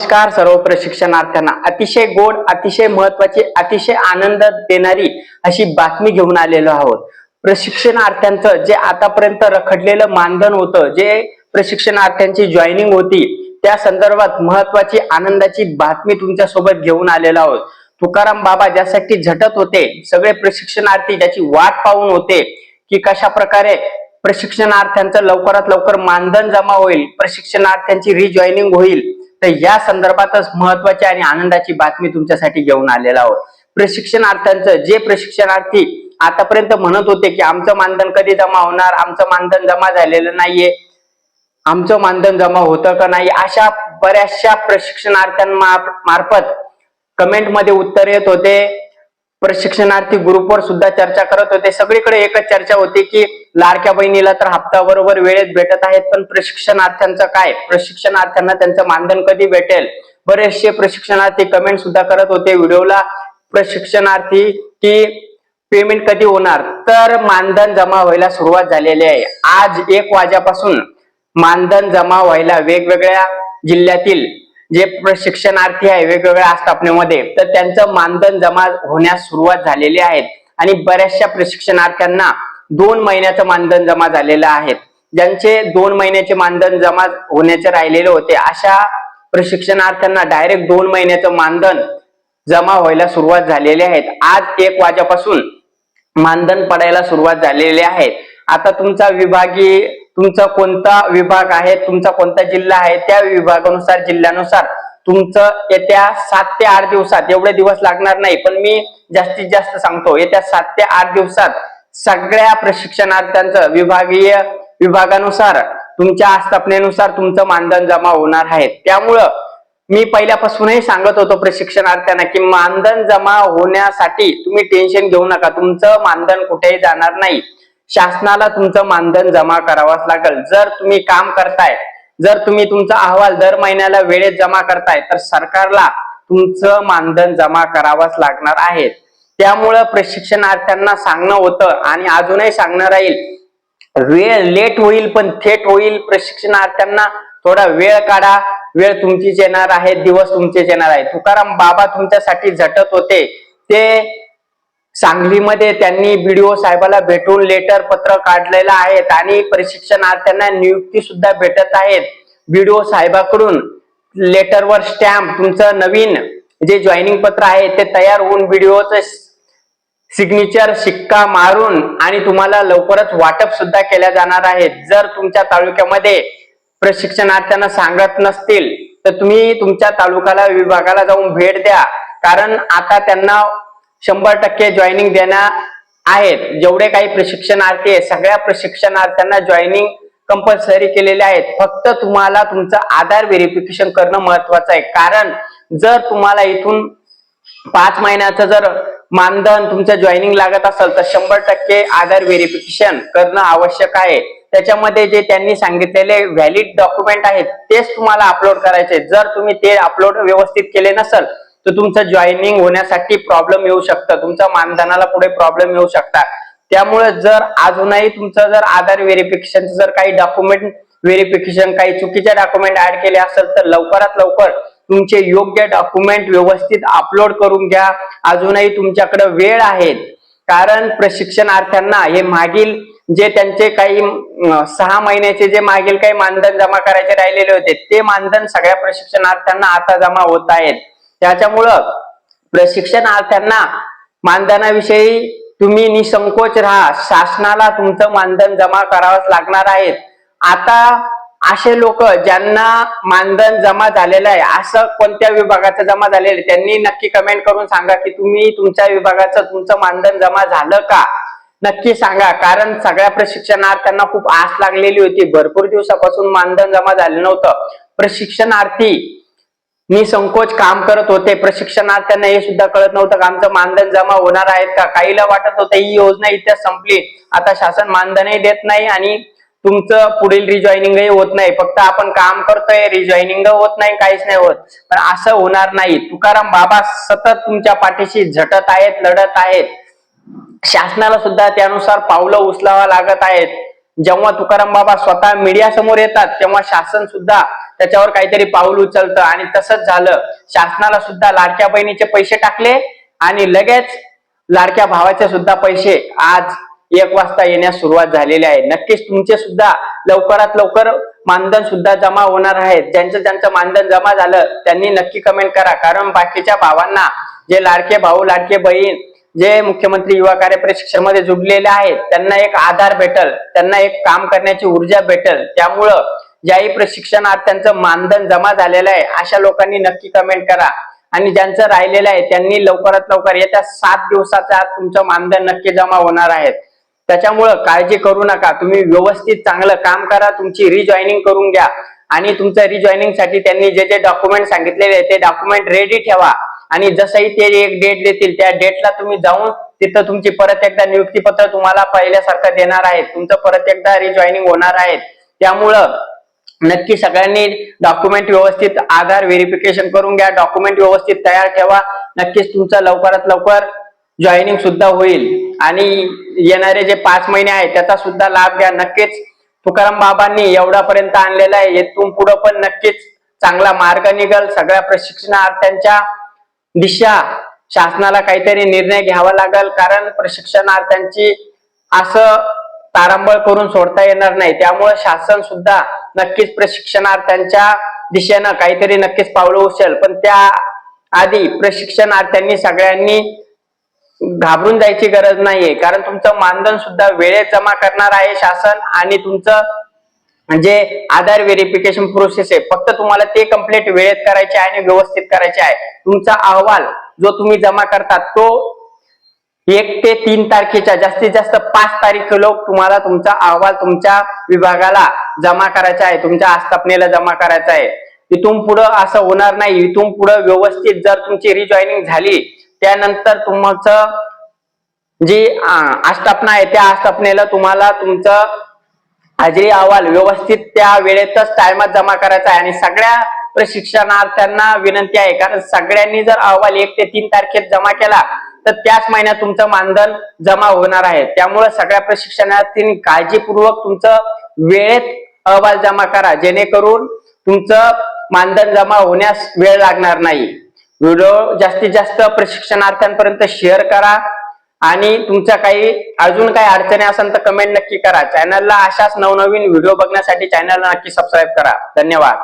नमस्कार सर्व प्रशिक्षणार्थ्यांना. अतिशय गोड अतिशय महत्वाची अतिशय आनंद देणारी अशी बातमी घेऊन आलेलो आहोत. प्रशिक्षणार्थ्यांचं जे आतापर्यंत रखडलेलं मानधन होतं जे प्रशिक्षणार्थ्यांची जॉईनिंग होती त्या संदर्भात महत्वाची आनंदाची बातमी तुमच्यासोबत घेऊन आलेलो आहोत. तुकाराम बाबा ज्यासाठी झटत होते सगळे प्रशिक्षणार्थी ज्याची वाट पाहून होते की कशा प्रकारे प्रशिक्षणार्थ्यांचं लवकरात लवकर मानधन जमा होईल प्रशिक्षणार्थ्यांची रिजॉईनिंग होईल तर या संदर्भातच महत्वाची आणि आनंदाची बातमी तुमच्यासाठी घेऊन आलेला आहोत. प्रशिक्षणार्थ्यांचं जे प्रशिक्षणार्थी आतापर्यंत म्हणत होते की आमचं मानधन कधी जमा होणार आमचं मानधन जमा झालेलं नाहीये आमचं मानधन जमा होतं का नाही अशा बऱ्याचशा प्रशिक्षणार्थ्यांमार्फत कमेंटमध्ये उत्तर येत होते. प्रशिक्षणार्थी ग्रुपवर सुद्धा चर्चा करत होते. सगळीकडे एकच चर्चा होती की लाडक्या बहिणीला तर हप्ता बरोबर वेळेत भेटत आहेत पण प्रशिक्षणार्थ्यांचं काय? प्रशिक्षणार्थ्यांना त्यांचं मानधन कधी भेटेल? बरेचसे प्रशिक्षणार्थी कमेंट सुद्धा करत होते व्हिडिओला. प्रशिक्षणार्थी की पेमेंट कधी होणार? तर मानधन जमा व्हायला सुरुवात झालेली आहे. आज एक वाजेपासून मानधन जमा व्हायला वेगवेगळ्या जिल्ह्यातील जे प्रशिक्षणार्थी आहे वेगवेगळ्या आस्थापनेमध्ये तर त्यांचं मानधन जमा होण्यास सुरुवात झालेली आहे. आणि बऱ्याचशा प्रशिक्षणार्थ्यांना दोन महिन्याचं मानधन जमा झालेलं आहे. ज्यांचे दोन महिन्याचे मानधन जमा होण्याचे राहिलेले होते अशा प्रशिक्षणार्थ्यांना डायरेक्ट दोन महिन्याचं मानधन जमा व्हायला सुरुवात झालेली आहे. आज एक वाजेपासून मानधन पडायला सुरुवात झालेली आहे. आता तुमचा विभागीय तुमचा कोणता विभाग आहे तुमचा कोणता जिल्हा आहे त्या विभागानुसार जिल्ह्यानुसार तुमचं येत्या सात ते आठ दिवसात एवढे दिवस लागणार नाही पण मी जास्तीत जास्त सांगतो येत्या सात ते आठ दिवसात सगळ्या प्रशिक्षणार्थ्यांचं विभागीय विभागानुसार तुमच्या आस्थापनेनुसार तुमचं मानधन जमा होणार आहे. त्यामुळं मी पहिल्यापासूनही सांगत होतो प्रशिक्षणार्थ्यांना की मानधन जमा होण्यासाठी तुम्ही टेन्शन घेऊ नका तुमचं मानधन कुठेही जाणार नाही. शासनाला तुमचं मानधन जमा करावंच लागेल. जर तुम्ही काम करताय जर तुम्ही तुमचा अहवाल दर महिन्याला वेळेत जमा करताय तर सरकारला तुमचं मानधन जमा करावंच लागणार आहे. त्यामुळं प्रशिक्षणार्थ्यांना सांगणं होतं आणि अजूनही सांगणं राहील वेळ लेट होईल पण थेट होईल. प्रशिक्षणार्थ्यांना थोडा वेळ काढा. वेळ तुमचीच येणार आहे दिवस तुमचेच येणार आहे. तुकाराम बाबा तुमच्यासाठी झटत होते. ते सांगलीमध्ये त्यांनी बीडीओ साहेबाला भेटून लेटर पत्र काढलेलं आहेत आणि प्रशिक्षणार्थ्यांना नियुक्ती सुद्धा भेटत आहेत. बीडीओ साहेबाकडून लेटरवर स्टॅम्प तुमचं नवीन जे जॉईनिंग पत्र आहे ते तयार होऊन बीडीओचं सिग्नेचर शिक्का मारून आणि तुम्हाला लवकरच वाटप सुद्धा केल्या जाणार आहे जर तुमच्या तालुक्यामध्ये प्रशिक्षणार्थ्यांना सांगत नसतील तर तुम्ही तुमच्या तालुक्याला विभागाला जाऊन भेट द्या. कारण आता त्यांना शंभर टक्के जॉईनिंग देणार आहेत. जेवढे काही प्रशिक्षणार्थी आहेत सगळ्या प्रशिक्षणार्थ्यांना जॉईनिंग कंपल्सरी केलेले आहेत. फक्त तुम्हाला तुमचं आधार व्हेरिफिकेशन करणं महत्वाचं आहे. कारण जर तुम्हाला इथून पाच महिन्याचं जर मानधन तुमचं जॉईनिंग लागत असेल तर शंभर टक्के आधार व्हेरिफिकेशन करणं आवश्यक आहे. त्याच्यामध्ये जे त्यांनी सांगितलेले व्हॅलिड डॉक्युमेंट आहेत तेच तुम्हाला अपलोड करायचे जर तुम्ही ते अपलोड व्यवस्थित केले नसल तर तुमचं जॉईनिंग होण्यासाठी प्रॉब्लेम येऊ शकतं. तुमच्या मानधनाला पुढे प्रॉब्लेम येऊ शकतात. त्यामुळे जर अजूनही तुमचं जर आधार व्हेरिफिकेशन जर काही डॉक्युमेंट व्हेरिफिकेशन काही चुकीचे डॉक्युमेंट ऍड केले असेल तर लवकरात लवकर तुमचे योग्य डॉक्युमेंट व्यवस्थित अपलोड करून घ्या. अजूनही तुमच्याकडे वेळ आहे. कारण प्रशिक्षणार्थ्यांना हे मागील जे त्यांचे काही सहा महिन्याचे जे मागील काही मानधन जमा करायचे राहिलेले होते ते मानधन सगळ्या प्रशिक्षणार्थ्यांना आता जमा होत आहेत. त्याच्यामुळं प्रशिक्षणार्थ्यांना मानधनाविषयी तुम्ही निसंकोच राहा. शासनाला तुमचं मानधन जमा करावंच लागणार आहे. आता असे लोक ज्यांना मानधन जमा झालेलं आहे असं कोणत्या विभागाचं जमा झालेलं आहे त्यांनी नक्की कमेंट करून सांगा की तुम्ही तुमच्या विभागाचं तुमचं मानधन जमा झालं का? नक्की सांगा कारण सगळ्या प्रशिक्षणार्थ्यांना खूप आस लागलेली होती. भरपूर दिवसापासून मानधन जमा झालं नव्हतं. प्रशिक्षणार्थी मी संकोच काम करत होते. प्रशिक्षणार्थ्यांना हे सुद्धा कळत नव्हतं का आमचं मानधन जमा होणार आहेत का? काहीला वाटत होतं ही योजना इथे संपली. आता शासन मानधनही देत नाही आणि तुमचं पुढील रिजॉईनिंगही होत नाही. फक्त आपण काम करतोय रिजॉईनिंग होत नाही काहीच नाही होत. पण असं होणार नाही. तुकाराम बाबा सतत तुमच्या पाठीशी झटत आहेत लढत आहेत. शासनाला सुद्धा त्यानुसार पावलं उचलावा लागत आहेत. जेव्हा तुकाराम बाबा स्वतः मीडिया समोर येतात तेव्हा शासन सुद्धा त्याच्यावर काहीतरी पाऊल उचलतं आणि तसंच झालं. शासनाला सुद्धा लाडक्या बहिणीचे पैसे टाकले आणि लगेच लाडक्या भावाचे सुद्धा पैसे आज एक वाजता येण्यास सुरुवात झालेली आहे. नक्कीच तुमचे सुद्धा लवकरात लवकर मानधन सुद्धा जमा होणार आहेत ज्यांचं ज्यांचं मानधन जमा झालं त्यांनी नक्की कमेंट करा. कारण बाकीच्या भावांना जे लाडके भाऊ लाडके बहीण जे मुख्यमंत्री युवा कार्य प्रशिक्षणमध्ये जुडलेले आहेत त्यांना एक आधार भेटल त्यांना एक काम करण्याची ऊर्जा भेटल. त्यामुळं ज्याही प्रशिक्षणात त्यांचं मानधन जमा झालेलं आहे अशा लोकांनी नक्की कमेंट करा. आणि ज्यांचं राहिलेलं आहे त्यांनी लवकरात लवकर येत्या सात दिवसाच्या आत तुमचं मानधन नक्की जमा होणार आहे. त्याच्यामुळं काळजी करू नका. तुम्ही व्यवस्थित चांगलं काम करा तुमची रिजॉईनिंग करून घ्या. आणि तुमचं रिजॉईनिंगसाठी त्यांनी जे जे डॉक्युमेंट सांगितलेले आहे ते डॉक्युमेंट रेडी ठेवा. आणि जसंही ते एक डेट देतील त्या डेटला तुम्ही जाऊन तिथं तुमची परत एकदा नियुक्तीपत्र तुम्हाला पहिल्यासारखं देणार आहे तुमचं परत एकदा रिजॉईनिंग होणार आहे त्यामुळं नक्की सगळ्यांनी डॉक्युमेंट व्यवस्थित आधार व्हेरिफिकेशन करून घ्या. डॉक्युमेंट व्यवस्थित तयार ठेवा. नक्कीच तुमचं लवकरात लवकर जॉईनिंग सुद्धा होईल. आणि येणारे जे पाच महिने आहेत त्याचा सुद्धा लाभ घ्या. नक्कीच तुकाराम बाबांनी एवढापर्यंत आणलेला आहे. येथून पुढं पण नक्कीच चांगला मार्ग निघल. सगळ्या प्रशिक्षणार्थ्यांच्या दिशा शासनाला काहीतरी निर्णय घ्यावा लागल कारण प्रशिक्षणार्थ्यांची असं तारांबळ करून सोडता येणार नाही. त्यामुळे शासन सुद्धा नक्कीच प्रशिक्षणार्थ्यांच्या दिशेनं काहीतरी नक्कीच पावलं उचल पण त्या आधी प्रशिक्षणार्थ्यांनी सगळ्यांनी घाबरून जायची गरज नाहीये. कारण तुमचं मानधन सुद्धा वेळेत जमा करणार आहे शासन आणि तुमचं जे आधार व्हेरिफिकेशन प्रोसेस आहे. फक्त तुम्हाला ते कंप्लीट वेळेत करायचे आहे आणि व्यवस्थित करायचे आहे. तुमचा अहवाल जो तुम्ही जमा करतात तो एक ते तीन तारखेच्या जास्तीत जास्त पाच तारीख लोक तुम्हाला तुमचा अहवाल तुमच्या विभागाला जमा करायचा आहे तुमच्या आस्थापनेला जमा करायचा आहे. इथून पुढं असं होणार नाही. इथून पुढं व्यवस्थित जर तुमची रिजॉईनिंग झाली त्यानंतर तुमचं जी आस्थापना आहे त्या आस्थापनेला तुम्हाला तुमचं हजेरी अहवाल व्यवस्थित त्या वेळेतच टायमात जमा करायचा आहे. आणि सगळ्या प्रशिक्षणार्थ्यांना विनंती आहे. कारण सगळ्यांनी जर अहवाल एक ते तीन तारखेत जमा केला तर त्याच महिन्यात तुमचं मानधन जमा होणार आहे. त्यामुळे सगळ्या प्रशिक्षणार्थींनी काळजीपूर्वक तुमचं वेळेत अहवाल जमा करा. जेणेकरून तुमचं मानधन जमा होण्यास वेळ लागणार नाही. व्हिडिओ जास्तीत जास्त प्रशिक्षणार्थ्यांपर्यंत शेअर करा आणि तुमच्या काही अजून काही अडचणी असेल तर कमेंट नक्की करा. चॅनलला अशाच नवनवीन व्हिडिओ बघण्यासाठी चॅनलला नक्की सबस्क्राईब करा. धन्यवाद.